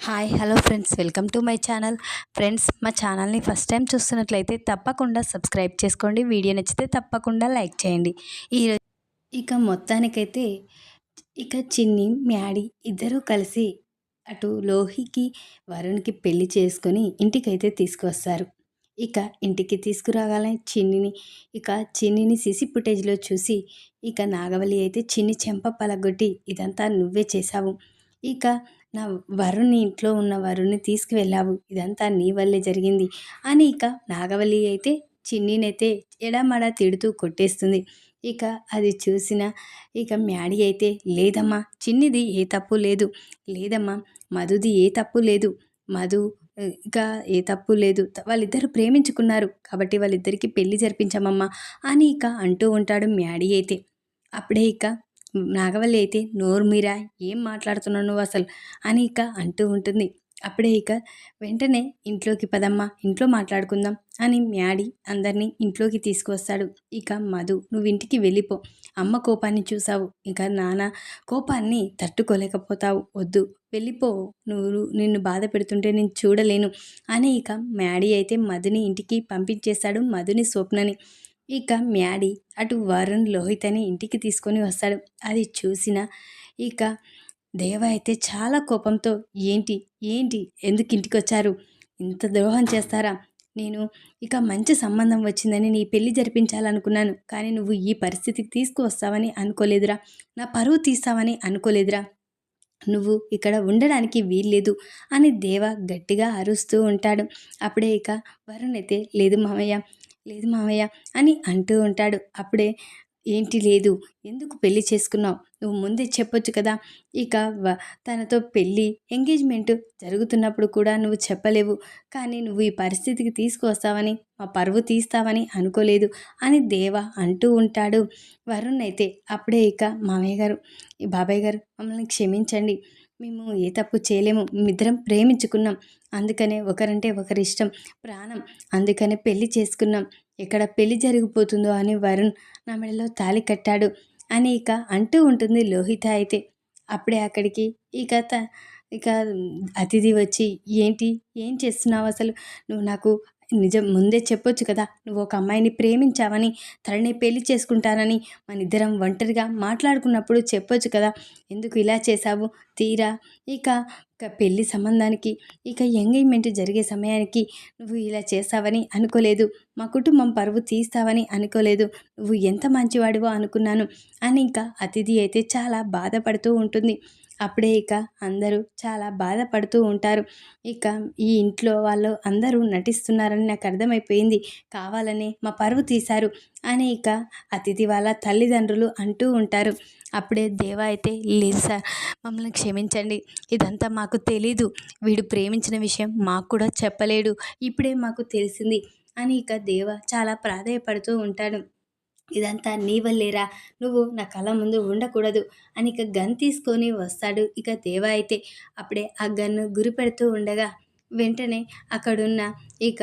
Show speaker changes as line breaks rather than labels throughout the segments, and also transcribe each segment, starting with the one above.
Hi hello friends. Welcome to my channel. Friends మా ఛానల్ని first time చూస్తున్నట్లయితే తప్పకుండా సబ్స్క్రైబ్ చేసుకోండి. వీడియో నచ్చితే తప్పకుండా లైక్ చేయండి. ఈ ఇక మొత్తానికైతే ఇక చిన్ని మ్యాడీ ఇద్దరూ కలిసి అటు లోహికి వరుణ్కి పెళ్ళి చేసుకొని ఇంటికైతే తీసుకువస్తారు. ఇక ఇంటికి తీసుకురాగాలని చిన్నిని ఇక చిన్నిని సిసి ఫుటేజ్లో చూసి ఇక నాగవల్లి అయితే చిన్ని చెంప పలగొట్టి ఇదంతా నువ్వే చేశావు. ఇక నా వరుణ్ని ఇంట్లో ఉన్న వరుణ్ణి తీసుకువెళ్ళావు. ఇదంతా నీ వల్లే జరిగింది. అని ఇక నాగవల్లి అయితే చిన్నీనైతే ఎడమడ తిడుతూ కొట్టేస్తుంది. ఇక అది చూసిన ఇక మ్యాడీ అయితే లేదమ్మా చిన్నిది ఏ తప్పు లేదు. లేదమ్మా మధుది ఏ తప్పు లేదు. మధు ఇక ఏ తప్పు లేదు. వాళ్ళిద్దరు ప్రేమించుకున్నారు. కాబట్టి వాళ్ళిద్దరికీ పెళ్ళి జరిపించమమ్మా అని ఇక అంటూ ఉంటాడు మ్యాడీ అయితే. అప్పుడే ఇక నాగవల్లి అయితే నోరు మీరా? ఏం మాట్లాడుతున్నావు నువ్వు అసలు? అని ఇక అంటూ ఉంటుంది. అప్పుడే ఇక వెంటనే ఇంట్లోకి పదమ్మా ఇంట్లో మాట్లాడుకుందాం అని మ్యాడీ అందరినీ ఇంట్లోకి తీసుకువస్తాడు. ఇక మధు నువ్వు ఇంటికి వెళ్ళిపో అమ్మ కోపాన్ని చూసావు ఇక నాన్న కోపాన్ని తట్టుకోలేకపోతావు వద్దు వెళ్ళిపో నువ్వు నిన్ను బాధ పెడుతుంటే నేను చూడలేను అని ఇక మ్యాడీ అయితే మధుని ఇంటికి పంపించేశాడు మధుని స్వప్నని. ఇక మ్యాడీ అటు వరుణ్ లోహిత్ అని ఇంటికి తీసుకొని వస్తాడు. అది చూసిన ఇక దేవ అయితే చాలా కోపంతో ఏంటి? ఏంటి? ఎందుకు ఇంటికి వచ్చారు ఇంత ద్రోహం చేస్తారా? నేను ఇక మంచి సంబంధం వచ్చిందని నీ పెళ్ళి జరిపించాలనుకున్నాను. కానీ నువ్వు ఈ పరిస్థితికి తీసుకువస్తావని అనుకోలేదురా. నా పరువు తీస్తావని అనుకోలేదురా. నువ్వు ఇక్కడ ఉండడానికి వీల్లేదు అని దేవ గట్టిగా అరుస్తూ ఉంటాడు. అప్పుడే ఇక వరుణ్ అయితే లేదు మామయ్య. లేదు మామయ్య అని అంటూ ఉంటాడు. అప్పుడే ఏంటి లేదు ఎందుకు పెళ్ళి చేసుకున్నావు? నువ్వు ముందే చెప్పొచ్చు కదా. ఇక తనతో పెళ్ళి ఎంగేజ్మెంట్ జరుగుతున్నప్పుడు కూడా నువ్వు చెప్పలేవు. కానీ నువ్వు ఈ పరిస్థితికి తీసుకువస్తావని మా పరువు తీస్తావని అనుకోలేదు అని దేవ అంటూ ఉంటాడు. వరుణ్ అయితే అప్పుడే ఇక మామయ్య గారు ఈ బాబాయ్ గారు మమ్మల్ని క్షమించండి. మేము ఏ తప్పు చేయలేము. మిద్దరం ప్రేమించుకున్నాం. అందుకనే ఒకరంటే ఒకరి ఇష్టం ప్రాణం. అందుకనే పెళ్ళి చేసుకున్నాం. ఎక్కడ పెళ్ళి జరిగిపోతుందో అని వరుణ్ నా మెడలో తాలి కట్టాడు. అని ఇక అంటూ ఉంటుంది లోహిత అయితే. అప్పుడే అక్కడికి ఇక ఇక అతిథి వచ్చి ఏంటి? ఏం చేస్తున్నావు అసలు? నువ్వు నాకు నిజం ముందే చెప్పొచ్చు కదా. నువ్వు ఒక అమ్మాయిని ప్రేమించావని తనని పెళ్ళి చేసుకుంటానని మన ఇద్దరం ఒంటరిగా మాట్లాడుకున్నప్పుడు చెప్పొచ్చు కదా. ఎందుకు ఇలా చేశావు? తీరా. ఇక ఇక పెళ్ళి సంబంధానికి ఇక ఎంగేజ్మెంట్ జరిగే సమయానికి నువ్వు ఇలా చేస్తావని అనుకోలేదు. మా కుటుంబం పరువు తీస్తావని అనుకోలేదు. నువ్వు ఎంత మంచివాడివో అనుకున్నాను. అని ఇంకా అతిథి అయితే చాలా బాధపడుతూ ఉంటుంది. అప్పుడే ఇక అందరూ చాలా బాధపడుతూ ఉంటారు. ఇక ఈ ఇంట్లో వాళ్ళు అందరూ నటిస్తున్నారని నాకు అర్థమైపోయింది. కావాలని మా పరువు తీశారు అని ఇక అతిథి వాళ్ళ తల్లిదండ్రులు అంటూ ఉంటారు. అప్పుడే దేవ అయితే లేదు సార్ మమ్మల్ని క్షమించండి. ఇదంతా మాకు తెలీదు. వీడు ప్రేమించిన విషయం మాకు కూడా చెప్పలేడు. ఇప్పుడే మాకు తెలిసింది అని ఇక దేవ చాలా ప్రాధాయపడుతూ ఉంటాడు. ఇదంతా నీ వల్లేరా? నువ్వు నా కళ్ళ ముందు ఉండకూడదు. అని ఇక గన్ తీసుకొని వస్తాడు ఇక దేవ అయితే. అప్పుడే ఆ గన్ను గురి పెడుతూ ఉండగా వెంటనే అక్కడున్న ఇక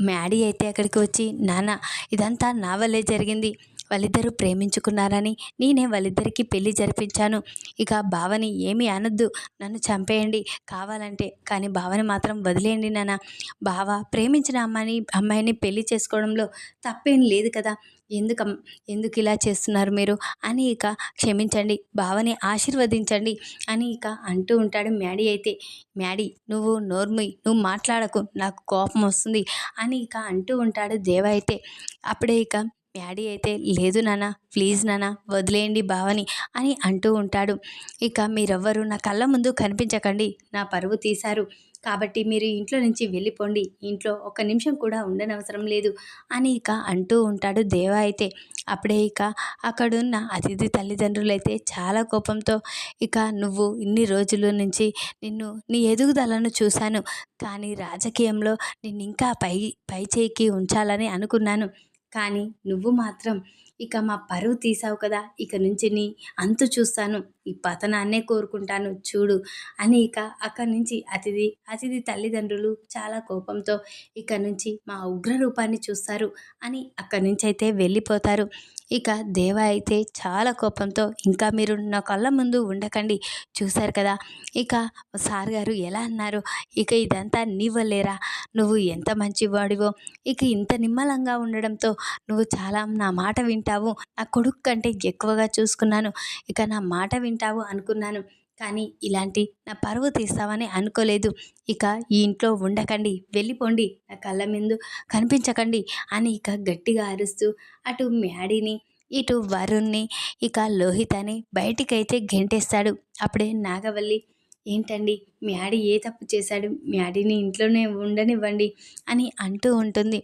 మ్యాడీ అయితే అక్కడికి వచ్చి నాన్న ఇదంతా నా వల్లే జరిగింది. వాళ్ళిద్దరూ ప్రేమించుకున్నారని నేనే వాళ్ళిద్దరికీ పెళ్ళి జరిపించాను. ఇక బావని ఏమీ అనొద్దు. నన్ను చంపేయండి. కావాలంటే. కానీ బావని మాత్రం వదిలేయండి నాన్న. బావ ప్రేమించిన అమ్మాయిని అమ్మాయిని పెళ్ళి చేసుకోవడంలో తప్పేం లేదు కదా. ఎందుక ఎందుకు ఇలా చేస్తున్నారు మీరు? అని ఇక క్షమించండి. బావని ఆశీర్వదించండి అని ఇక అంటూ ఉంటాడు మ్యాడీ అయితే. మ్యాడీ నువ్వు నోర్మి నువ్వు మాట్లాడకు. నాకు కోపం వస్తుంది అని ఇక అంటూ ఉంటాడు దేవ అయితే. అప్పుడే ఇక డాడీ అయితే లేదు నాన్న ప్లీజ్ నాన్న వదిలేయండి బావని అని అంటూ ఉంటాడు. ఇక మీరెవ్వరు నా కళ్ళ ముందు కనిపించకండి నా పరువు తీశారు. కాబట్టి మీరు ఇంట్లో నుంచి వెళ్ళిపోండి ఇంట్లో ఒక నిమిషం కూడా ఉండనవసరం లేదు అని ఇక అంటూ ఉంటాడు దేవ అయితే. అప్పుడే ఇక అక్కడున్న అతిథి తల్లిదండ్రులు అయితే చాలా కోపంతో ఇక నువ్వు ఇన్ని రోజుల నుంచి నిన్ను నీ ఎదుగుదలను చూశాను కానీ రాజకీయంలో నిన్ను ఇంకా పై పై చేయికి ఉంచాలని అనుకున్నాను. కానీ నువ్వు మాత్రం ఇక మా పరువు తీసావు కదా ఇక నుంచి నీ అంతు చూస్తాను ఈ పతనాన్నే కోరుకుంటాను చూడు అని ఇక అక్కడి నుంచి అతిథి అతిథి తల్లిదండ్రులు చాలా కోపంతో ఇక నుంచి మా ఉగ్ర రూపాన్ని చూస్తారు అని అక్కడి నుంచి అయితే వెళ్ళిపోతారు. ఇక దేవ అయితే చాలా కోపంతో ఇంకా మీరు నా కళ్ళ ముందు ఉండకండి చూశారు కదా? ఇక సార్ గారు ఎలా అన్నారు? ఇక ఇదంతా నీవ్వలేరా నువ్వు ఎంత మంచివాడివో ఇక ఇంత నిమ్మలంగా ఉండడంతో నువ్వు చాలా నా మాట వింటావు. నా కొడుకు కంటే ఎక్కువగా చూసుకున్నాను. ఇక నా మాట వింటావు అనుకున్నాను. కానీ ఇలాంటి నా పరువు తీస్తావని అనుకోలేదు. ఇక ఈ ఇంట్లో ఉండకండి వెళ్ళిపోండి. నా కళ్ళ ముందు కనిపించకండి అని ఇక గట్టిగా అరుస్తూ అటు మ్యాడీని ఇటు వరుణ్ణి ఇక లోహిత్ అని బయటికైతే గెంటేస్తాడు. అప్పుడే నాగవల్లి ఏంటండి? మీ ఆడి ఏ తప్పు చేశాడు? మీ ఆడిని ఇంట్లోనే ఉండనివ్వండి అని అంటూ ఉంటుంది.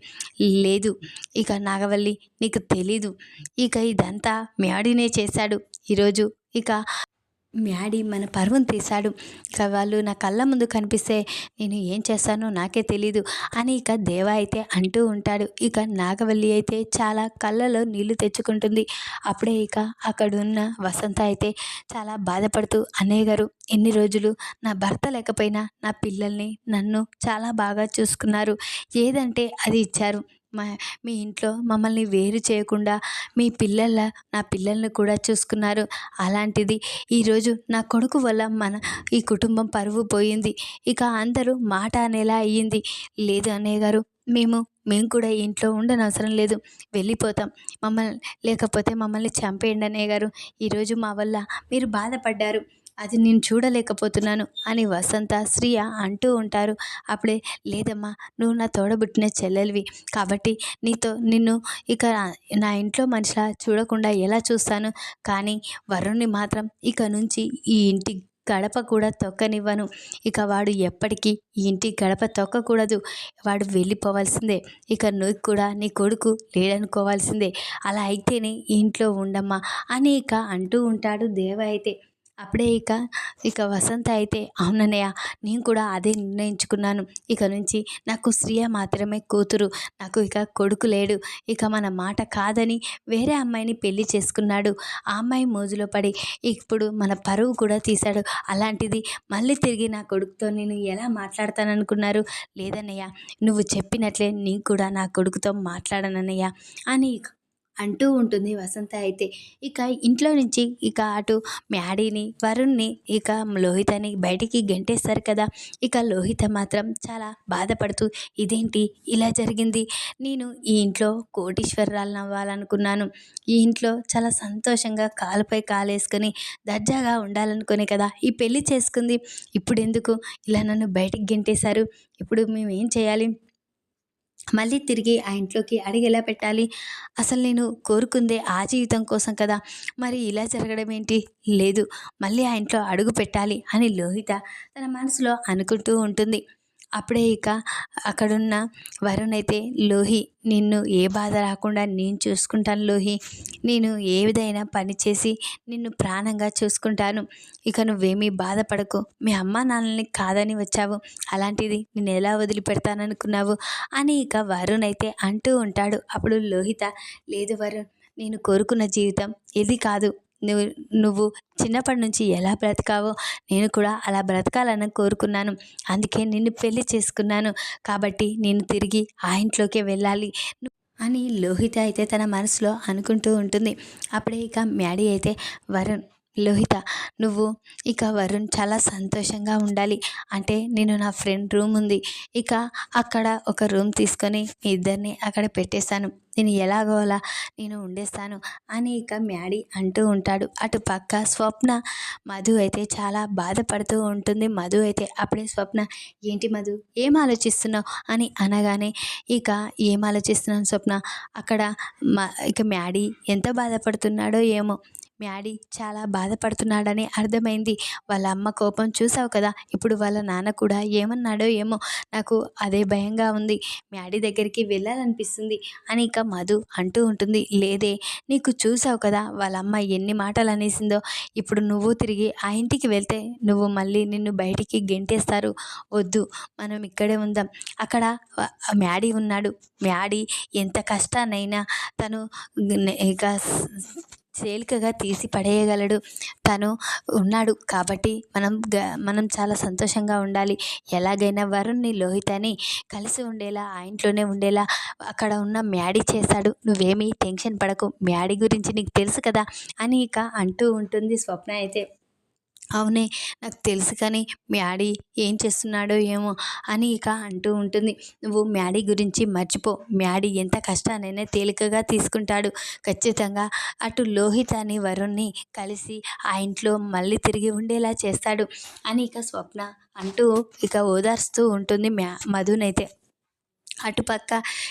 లేదు ఇక నాగవల్లి నీకు తెలీదు. ఇక ఇదంతా మీ ఆడినే చేశాడు. ఈరోజు ఇక మ్యాడీ మన పరువును తీశాడు. ఇక వాళ్ళు నా కళ్ళ ముందు కనిపిస్తే నేను ఏం చేస్తానో నాకే తెలీదు అని ఇక దేవ అయితే అంటూ ఉంటాడు. ఇక నాగవల్లి అయితే చాలా కళ్ళలో నీళ్ళు తెచ్చుకుంటుంది. అప్పుడే ఇక అక్కడున్న వసంత అయితే చాలా బాధపడుతూ అన్నయ్య గారు ఎన్ని రోజులు నా భర్త లేకపోయినా నా పిల్లల్ని నన్ను చాలా బాగా చూసుకున్నారు. ఏదంటే అది ఇచ్చారు. మా మీ ఇంట్లో మమ్మల్ని వేరు చేయకుండా మీ పిల్లల నా పిల్లల్ని కూడా చూసుకున్నారు. అలాంటిది ఈరోజు నా కొడుకు వల్ల మన ఈ కుటుంబం పరువు పోయింది. ఇక అందరూ మాట అనేలా అయ్యింది. లేదు అన్నయ్య గారు మేము మేము కూడా ఇంట్లో ఉండనవసరం లేదు. వెళ్ళిపోతాం. మమ్మల్ని లేకపోతే మమ్మల్ని చంపేయండి అన్నయ్య గారు. ఈరోజు మా వల్ల మీరు బాధపడ్డారు. అది నేను చూడలేకపోతున్నాను అని వసంత శ్రియ అంటూ ఉంటారు. అప్పుడే లేదమ్మా నువ్వు నా తోడబుట్టిన చెల్లెలివి కాబట్టి నీతో నిన్ను ఇక నా ఇంట్లో మనిషిలా చూడకుండా ఎలా చూస్తాను? కానీ వరుణ్ణి మాత్రం ఇక నుంచి ఈ ఇంటి గడప కూడా తొక్కనివ్వను. ఇక వాడు ఎప్పటికీ ఈ ఇంటి గడప తొక్కకూడదు. వాడు వెళ్ళిపోవాల్సిందే. ఇక నువ్వు కూడా నీ కొడుకు లేడనుకోవాల్సిందే. అలా అయితేనే ఇంట్లో ఉండమ్మా అని ఇక అంటూ ఉంటాడు దేవ అయితే. అప్పుడే ఇక ఇక వసంత అయితే అవునన్నయ్య నేను కూడా అదే నిర్ణయించుకున్నాను. ఇక నుంచి నాకు శ్రియ మాత్రమే కూతురు. నాకు ఇక కొడుకు లేడు. ఇక మన మాట కాదని వేరే అమ్మాయిని పెళ్ళి చేసుకున్నాడు. ఆ అమ్మాయి మోజులో పడి ఇప్పుడు మన పరువు కూడా తీశాడు. అలాంటిది మళ్ళీ తిరిగి నా కొడుకుతో నేను ఎలా మాట్లాడతాననుకున్నారు? లేదన్నయ్య నువ్వు చెప్పినట్లే నేను కూడా నా కొడుకుతో మాట్లాడనన్నయ్య అని అంటూ ఉంటుంది వసంత అయితే. ఇక ఇంట్లో నుంచి ఇక అటు మ్యాడీని వరుణ్ని ఇక లోహితని బయటికి గెంటేస్తారు కదా. ఇక లోహిత మాత్రం చాలా బాధపడుతూ ఇదేంటి? ఇలా జరిగింది. నేను ఈ ఇంట్లో కోటీశ్వరరాలను అవ్వాలనుకున్నాను. ఈ ఇంట్లో చాలా సంతోషంగా కాలుపై కాలేసుకొని దర్జాగా ఉండాలనుకునే కదా. ఈ పెళ్ళి చేసుకుంది. ఇప్పుడు ఎందుకు ఇలా నన్ను బయటికి గెంటేశారు. ఇప్పుడు మేము ఏం చేయాలి? మళ్ళీ తిరిగి ఆ ఇంట్లోకి అడిగి ఎలా పెట్టాలి? అసలు నేను కోరుకుందే ఆ జీవితం కోసం కదా? మరి ఇలా జరగడం ఏంటి? లేదు మళ్ళీ ఆ ఇంట్లో అడుగు పెట్టాలి అని లోహిత తన మనసులో అనుకుంటూ ఉంటుంది. అప్పుడే ఇక అక్కడున్న వరుణ్ అయితే లోహి నిన్ను ఏ బాధ రాకుండా నేను చూసుకుంటాను లోహి. నేను ఏ విధైనా పని చేసి నిన్ను ప్రాణంగా చూసుకుంటాను. ఇక నువ్వేమీ బాధపడకు. మీ అమ్మ నాన్నని కాదని వచ్చావు. అలాంటిది నేను ఎలా వదిలిపెడతాననుకున్నావు? అని ఇక వరుణ్ అయితే అంటూ ఉంటాడు. అప్పుడు లోహిత లేదు వరుణ్ నేను కోరుకున్న జీవితం ఇది కాదు. నువ్వు నువ్వు చిన్నప్పటి నుంచి ఎలా బ్రతికావో నేను కూడా అలా బ్రతకాలని కోరుకున్నాను. అందుకే నిన్ను పెళ్ళి చేసుకున్నాను. కాబట్టి నేను తిరిగి ఆ ఇంట్లోకే వెళ్ళాలి అని లోహిత అయితే తన మనసులో అనుకుంటూ ఉంటుంది. అప్పుడే ఇక మ్యాడీ అయితే వరుణ్ లోహిత నువ్వు ఇక వరుణ్ చాలా సంతోషంగా ఉండాలి. అంటే నేను నా ఫ్రెండ్ రూమ్ ఉంది. ఇక అక్కడ ఒక రూమ్ తీసుకొని మీ ఇద్దరిని అక్కడ పెట్టేశాను నేను ఎలాగో అలా నేను ఉండేస్తాను అని ఇక మ్యాడీ అంటూ ఉంటాడు. అటు పక్క స్వప్న మధు అయితే చాలా బాధపడుతూ ఉంటుంది. మధు అయితే అప్పుడే స్వప్న ఏంటి మధు ఏం ఆలోచిస్తున్నావు? అని అనగానే ఇక ఏం ఆలోచిస్తున్నాను స్వప్న అక్కడ మా ఇక మ్యాడీ ఎంత బాధపడుతున్నాడో ఏమో మ్యాడీ చాలా బాధపడుతున్నాడని అర్థమైంది. వాళ్ళ అమ్మ కోపం చూసావు కదా ఇప్పుడు వాళ్ళ నాన్న కూడా ఏమన్నాడో ఏమో నాకు అదే భయంగా ఉంది. మ్యాడీ దగ్గరికి వెళ్ళాలనిపిస్తుంది అని ఇక మధు అంటూ ఉంటుంది. లేదే నీకు చూసావు కదా వాళ్ళ అమ్మ ఎన్ని మాటలు అనేసిందో. ఇప్పుడు నువ్వు తిరిగి ఆ ఇంటికి వెళ్తే నువ్వు మళ్ళీ నిన్ను బయటికి గెంటేస్తారు. వద్దు మనం ఇక్కడే ఉందాం. అక్కడ మ్యాడీ ఉన్నాడు. మ్యాడీ ఎంత కష్టానైనా తను ఇక తేలికగా తీసి పడేయగలడు. తను ఉన్నాడు కాబట్టి మనం గ మనం చాలా సంతోషంగా ఉండాలి. ఎలాగైనా వరుణ్ని లోహితని కలిసి ఉండేలా ఆ ఇంట్లోనే ఉండేలా అక్కడ ఉన్న మ్యాడీ చేశాడు. నువ్వేమీ టెన్షన్ పడకు. మ్యాడీ గురించి నీకు తెలుసు కదా అని ఇక అంటూ ఉంటుంది స్వప్న అయితే. అవునే నాకు తెలుసు కానీ మ్యాడీ ఏం చేస్తున్నాడో ఏమో అని ఇక అంటూ ఉంటుంది. నువ్వు మ్యాడీ గురించి మర్చిపో. మ్యాడీ ఎంత కష్టానైనా తేలికగా తీసుకుంటాడు. ఖచ్చితంగా అటు లోహిత్ అని వరుణ్ణి కలిసి ఆ ఇంట్లో మళ్ళీ తిరిగి ఉండేలా చేస్తాడు అని ఇక స్వప్న అంటూ ఇక ఓదార్స్తూ ఉంటుంది మ్యా మధునైతే. అటుపక్క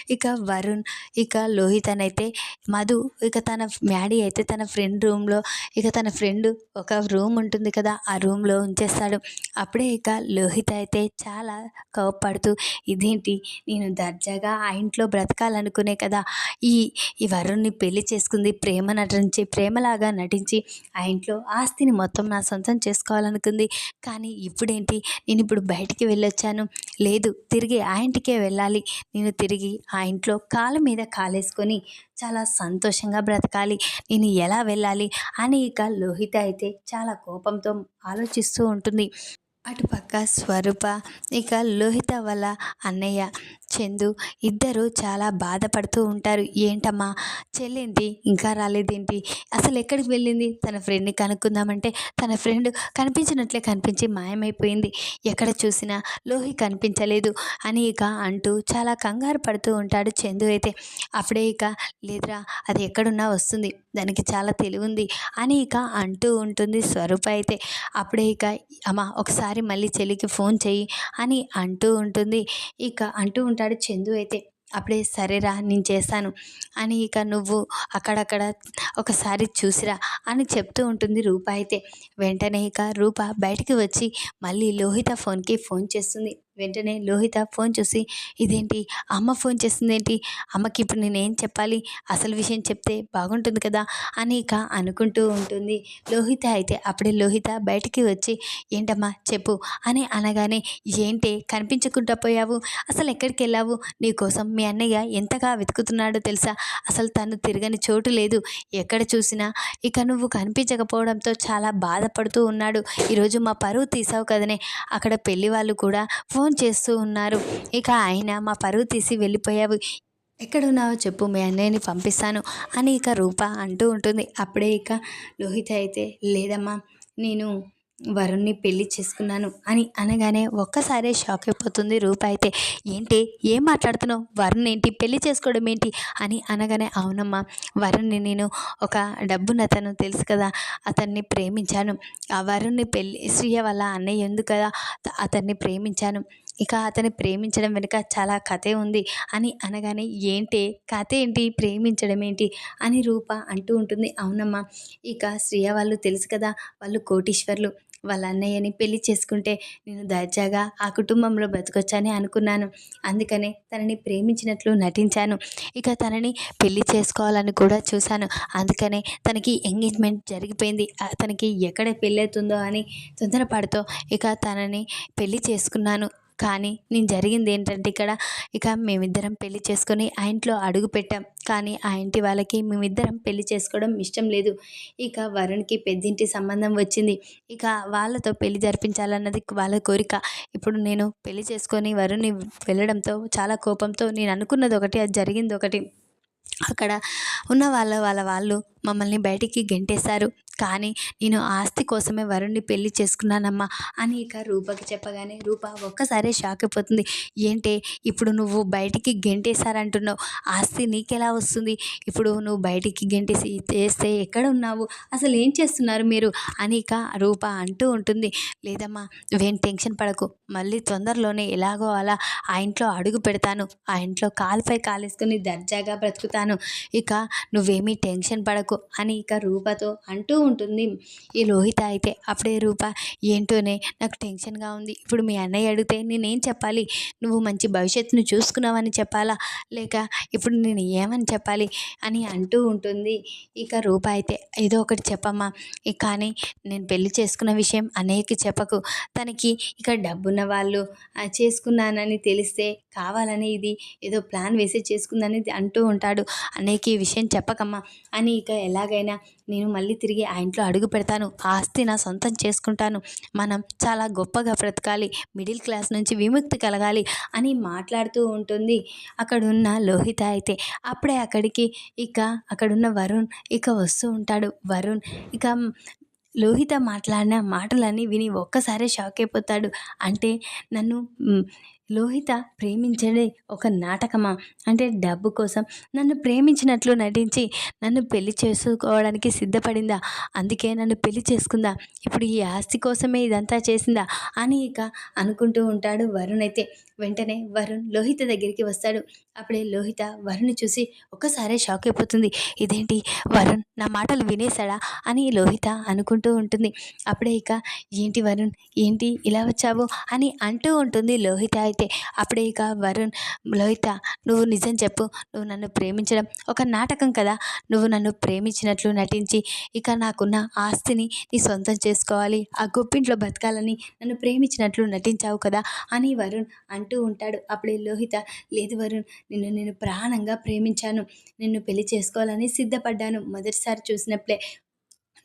ఇక వరుణ్ ఇక లోహిత్ అని అయితే మధు ఇక తన మ్యాడీ అయితే తన ఫ్రెండ్ రూమ్లో ఇక తన ఫ్రెండ్ ఒక రూమ్ ఉంటుంది కదా ఆ రూమ్లో ఉంచేస్తాడు. అప్పుడే ఇక లోహిత్ అయితే చాలా కోపపడుతూ ఇదేంటి? నేను దర్జాగా ఆ ఇంట్లో బ్రతకాలనుకునే కదా ఈ ఈ వరుణ్ణి పెళ్ళి చేసుకుంది ప్రేమ నటించి ప్రేమలాగా నటించి ఆ ఇంట్లో ఆస్తిని మొత్తం నా సొంతం చేసుకోవాలనుకుంది. కానీ ఇప్పుడేంటి? నేను ఇప్పుడు బయటికి వెళ్ళొచ్చాను. లేదు తిరిగి ఆ ఇంటికే వెళ్ళాలి. నేను తిరిగి ఆ ఇంట్లో కాళ్ళ మీద కాలేసుకొని చాలా సంతోషంగా బ్రతకాలి. నేను ఎలా వెళ్ళాలి అని ఇక లోహిత అయితే చాలా కోపంతో ఆలోచిస్తూ ఉంటుంది. అటుపక్క స్వరూప ఇక లోహిత వాళ్ళ అన్నయ్య చందు ఇద్దరు చాలా బాధపడుతూ ఉంటారు. ఏంటమ్మా? చెల్లేంటి ఇంకా రాలేదేంటి అసలు ఎక్కడికి వెళ్ళింది? తన ఫ్రెండ్ని కనుక్కుందామంటే తన ఫ్రెండ్ కనిపించినట్లే కనిపించి మాయమైపోయింది. ఎక్కడ చూసినా లోహి కనిపించలేదు అని ఇక అంటూ చాలా కంగారు పడుతూ ఉంటాడు చందు అయితే. అప్పుడే ఇక లేదురా అది ఎక్కడున్నా వస్తుంది. దానికి చాలా తెలివి ఉంది అని ఇక అంటూ ఉంటుంది స్వరూప అయితే. అప్పుడే ఇక అమ్మ ఒకసారి మళ్ళీ చెల్లికి ఫోన్ చెయ్యి అని అంటూ ఉంటుంది. ఇక అంటూ ఉంటాడు చందు అయితే అప్పుడే సరేరా నేను చేస్తాను అని ఇక నువ్వు అక్కడక్కడ ఒకసారి చూసిరా అని చెప్తూ ఉంటుంది రూప అయితే. వెంటనే ఇక రూప బయటికి వచ్చి మళ్ళీ లోహిత ఫోన్కి ఫోన్ చేస్తుంది. వెంటనే లోహిత ఫోన్ చూసి ఇదేంటి? అమ్మ ఫోన్ చేస్తుంది ఏంటి అమ్మకి ఇప్పుడు నేనేం చెప్పాలి? అసలు విషయం చెప్తే బాగుంటుంది కదా? అని ఇక అనుకుంటూ ఉంటుంది. లోహిత అయితే అప్పుడే లోహిత బయటికి వచ్చి ఏంటమ్మా చెప్పు అని అనగానే ఏంటి? కనిపించకుండా పోయావు? అసలు ఎక్కడికి వెళ్ళావు? నీకోసం మీ అన్నయ్య ఎంతగా వెతుకుతున్నాడో తెలుసా? అసలు తను తిరగని చోటు లేదు. ఎక్కడ చూసినా ఇక నువ్వు కనిపించకపోవడంతో చాలా బాధపడుతూ ఉన్నాడు. ఈరోజు మా పరువు తీసావు కదనే? అక్కడ పెళ్ళి వాళ్ళు కూడా ఫోన్ చేస్తూ ఉన్నారు. ఇక ఆయన మా పరువు తీసి వెళ్ళిపోయావు. ఎక్కడున్నావో చెప్పు మీ అన్నయ్యని పంపిస్తాను అని ఇక రూప అంటూ ఉంటుంది. అప్పుడే ఇక లోహిత అయితే లేదమ్మా నేను వరుణ్ణి పెళ్ళి చేసుకున్నాను అని అనగానే ఒక్కసారే షాక్ అయిపోతుంది రూప అయితే. ఏంటి? ఏం మాట్లాడుతున్నావు? వరుణ్ ఏంటి? పెళ్ళి చేసుకోవడం ఏంటి? అని అనగానే అవునమ్మా వరుణ్ణి నేను ఒక డబ్బునతను తెలుసు కదా అతన్ని ప్రేమించాను. ఆ వరుణ్ణి పెళ్ళి శ్రీయ వాళ్ళ అన్నయ్య ఎందుకు కదా అతన్ని ప్రేమించాను. ఇక అతన్ని ప్రేమించడం వెనుక చాలా కథే ఉంది అని అనగానే ఏంటి? కథ ఏంటి? ప్రేమించడం ఏంటి? అని రూప అంటూ ఉంటుంది. అవునమ్మా ఇక శ్రీయ వాళ్ళు తెలుసు కదా వాళ్ళు కోటీశ్వర్లు. వాళ్ళ అన్నయ్యని పెళ్ళి చేసుకుంటే నేను దర్జాగా ఆ కుటుంబంలో బతకొచ్చని అనుకున్నాను. అందుకనే తనని ప్రేమించినట్లు నటించాను. ఇక తనని పెళ్ళి చేసుకోవాలని కూడా చూశాను. అందుకనే తనకి ఎంగేజ్మెంట్ జరిగిపోయింది. తనకి ఎక్కడ పెళ్ళి అవుతుందో అని తొందరపడుతూ ఇక తనని పెళ్ళి చేసుకున్నాను. కానీ నేను జరిగింది ఏంటంటే ఇక్కడ ఇక మేమిద్దరం పెళ్ళి చేసుకొని ఆ ఇంట్లో అడుగు పెట్టాం. కానీ ఆ ఇంటి వాళ్ళకి మేమిద్దరం పెళ్ళి చేసుకోవడం ఇష్టం లేదు. ఇక వరుణ్కి పెద్దింటి సంబంధం వచ్చింది. ఇక వాళ్ళతో పెళ్ళి జరిపించాలన్నది వాళ్ళ కోరిక. ఇప్పుడు నేను పెళ్ళి చేసుకొని వరుణ్ని వెళ్ళడంతో చాలా కోపంతో నేను అనుకున్నది ఒకటి అది జరిగింది ఒకటి. అక్కడ ఉన్న వాళ్ళ వాళ్ళ వాళ్ళు మమ్మల్ని బయటికి గెంటేశారు. కానీ నేను ఆస్తి కోసమే వరుణ్ణి పెళ్ళి చేసుకున్నానమ్మా అని ఇక రూపకి చెప్పగానే రూప ఒక్కసారే షాక్ అయిపోతుంది. ఏంటే ఇప్పుడు నువ్వు బయటికి గెంటేశారంటున్నావు. ఆస్తి నీకెలా వస్తుంది? ఇప్పుడు నువ్వు బయటికి గెంటేసి చేస్తే ఎక్కడ ఉన్నావు? అసలు ఏం చేస్తున్నారు మీరు? అని ఇక రూప అంటూ ఉంటుంది. లేదమ్మా వేం టెన్షన్ పడకు. మళ్ళీ తొందరలోనే ఎలాగో అలా ఆ ఇంట్లో అడుగు పెడతాను. ఆ ఇంట్లో కాలుపై కాలేసుకొని దర్జాగా బ్రతుకుతాను. చేస్తాను ఇక నువ్వేమీ టెన్షన్ పడకు అని ఇక రూపతో అంటూ ఉంటుంది. ఈ లోహిత అయితే అప్పుడే రూప ఏంటోనే నాకు టెన్షన్గా ఉంది. ఇప్పుడు మీ అన్నయ్య అడిగితే నేనేం చెప్పాలి? నువ్వు మంచి భవిష్యత్తును చూసుకున్నావని చెప్పాలా? లేక ఇప్పుడు నేను ఏమని చెప్పాలి? అని అంటూ ఉంటుంది. ఇక రూప అయితే ఏదో ఒకటి చెప్పమ్మా. ఇక కానీ నేను పెళ్ళి చేసుకున్న విషయం అనేక చెప్పకు. తనకి ఇక డబ్బున్న వాళ్ళు చేసుకున్నానని తెలిస్తే కావాలని ఇది. ఏదో ప్లాన్ వేసి చేసుకుందని అంటూ ఉంటాడు. అన్నయ్యకి ఈ విషయం చెప్పకమ్మా. అని ఇక ఎలాగైనా నేను మళ్ళీ తిరిగి ఆ ఇంట్లో అడుగు పెడతాను. ఆస్తి నా సొంతం చేసుకుంటాను. మనం చాలా గొప్పగా బ్రతకాలి. మిడిల్ క్లాస్ నుంచి విముక్తి కలగాలి అని మాట్లాడుతూ ఉంటుంది. అక్కడున్న లోహిత అయితే అప్పుడే అక్కడికి ఇక అక్కడున్న వరుణ్ ఇక వస్తూ ఉంటాడు. వరుణ్ ఇక లోహిత మాట్లాడిన మాటలన్నీ విని ఒక్కసారే షాక్ అయిపోతాడు. అంటే నన్ను లోహిత ప్రేమించడే ఒక నాటకమా? అంటే డబ్బు కోసం. నన్ను ప్రేమించినట్లు నటించి నన్ను పెళ్ళి చేసుకోవడానికి సిద్ధపడిందా? అందుకే నన్ను పెళ్ళి చేసుకుందా? ఇప్పుడు ఈ ఆస్తి కోసమే ఇదంతా చేసిందా? అని ఇక అనుకుంటూ ఉంటాడు వరుణ్ అయితే. వెంటనే వరుణ్ లోహిత దగ్గరికి వస్తాడు. అప్పుడే లోహిత వరుణ్ చూసి ఒక్కసారే షాక్ అయిపోతుంది. ఇదేంటి? వరుణ్ నా మాటలు వినేశాడా? అని లోహిత అనుకుంటూ ఉంటుంది. అప్పుడే ఇక ఏంటి వరుణ్? ఏంటి? ఇలా వచ్చావు? అని అంటూ ఉంటుంది లోహిత అయితే. అప్పుడే ఇక వరుణ్ లోహిత నువ్వు నిజం చెప్పు. నువ్వు నన్ను ప్రేమించడం ఒక నాటకం కదా. నువ్వు నన్ను ప్రేమించినట్లు నటించి ఇక నాకున్న ఆస్తిని నీ సొంతం చేసుకోవాలి. ఆ గొప్పింట్లో బతకాలని నన్ను ప్రేమించినట్లు నటించావు కదా? అని వరుణ్ అంటూ ఉంటాడు. అప్పుడే లోహిత లేదు వరుణ్ నిన్ను నేను ప్రాణంగా ప్రేమించాను. నిన్ను పెళ్ళి చేసుకోవాలని సిద్ధపడ్డాను. మొదటిసారి చూసినప్పుడే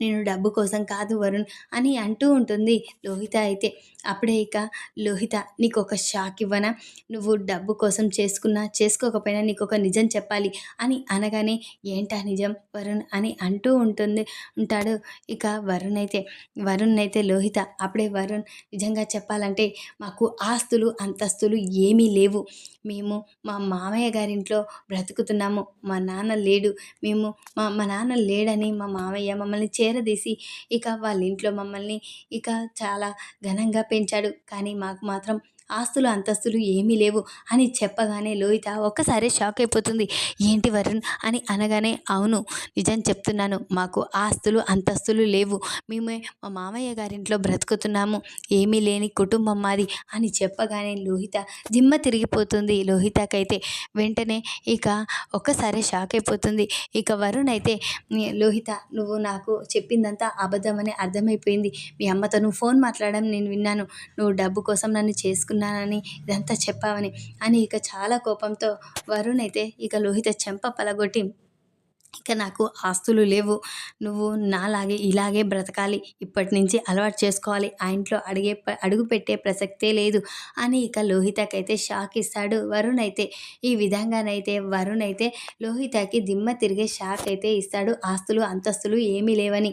నేను డబ్బు కోసం కాదు వరుణ్ అని అంటూ ఉంటుంది లోహిత అయితే. అప్పుడే ఇక లోహిత నీకు ఒక షాక్ ఇవ్వనా? నువ్వు డబ్బు కోసం చేసుకున్నా చేసుకోకపోయినా నీకు ఒక నిజం చెప్పాలి అని అనగానే ఏంటా నిజం వరుణ్ అని అంటూ ఉంటుంది ఉంటాడు ఇక వరుణ్ అయితే. వరుణ్ అయితే లోహిత అప్పుడే వరుణ్ నిజంగా చెప్పాలంటే మాకు ఆస్తులు అంతస్తులు ఏమీ లేవు. మేము మా మామయ్య గారింట్లో బ్రతుకుతున్నాము మా నాన్న లేడు. మేము మా మా నాన్న లేడని మా మామయ్య మమ్మల్ని చే చేరదీసి ఇక వాళ్ళ ఇంట్లో మమ్మల్ని ఇక చాలా ఘనంగా పెంచాడు. కానీ మాకు మాత్రం ఆస్తులు అంతస్తులు ఏమీ లేవు అని చెప్పగానే లోహిత ఒక్కసారి షాక్ అయిపోతుంది. ఏంటి వరుణ్? అని అనగానే అవును నిజం చెప్తున్నాను. మాకు ఆస్తులు అంతస్తులు లేవు. మేమే మా మామయ్య గారింట్లో బ్రతుకుతున్నాము. ఏమీ లేని కుటుంబం మాది అని చెప్పగానే లోహిత దిమ్మ తిరిగిపోతుంది. లోహితకైతే వెంటనే ఇక ఒక్కసారి షాక్ అయిపోతుంది. ఇక వరుణ్ అయితే లోహిత నువ్వు నాకు చెప్పిందంతా అబద్ధమని అర్థమైపోయింది. మీ అమ్మతో నువ్వు ఫోన్ మాట్లాడడం నేను విన్నాను. నువ్వు డబ్బు కోసం నన్ను చేసుకున్నానని ఇదంతా చెప్పావని అని ఇక చాలా కోపంతో వరుణ్ అయితే ఇక లోహిత చెంప పలగొట్టి ఇక నాకు ఆస్తులు లేవు నువ్వు నాలాగే ఇలాగే బ్రతకాలి ఇప్పటి నుంచి అలవాటు చేసుకోవాలి ఆ ఇంట్లో అడిగే అడుగు పెట్టే ప్రసక్తే లేదు అని ఇక లోహితకైతే షాక్ ఇస్తాడు వరుణ్ అయితే ఈ విధంగానైతే వరుణ్ అయితే లోహితకి దిమ్మ తిరిగే షాక్ అయితే ఇస్తాడు ఆస్తులు అంతస్తులు ఏమీ లేవని.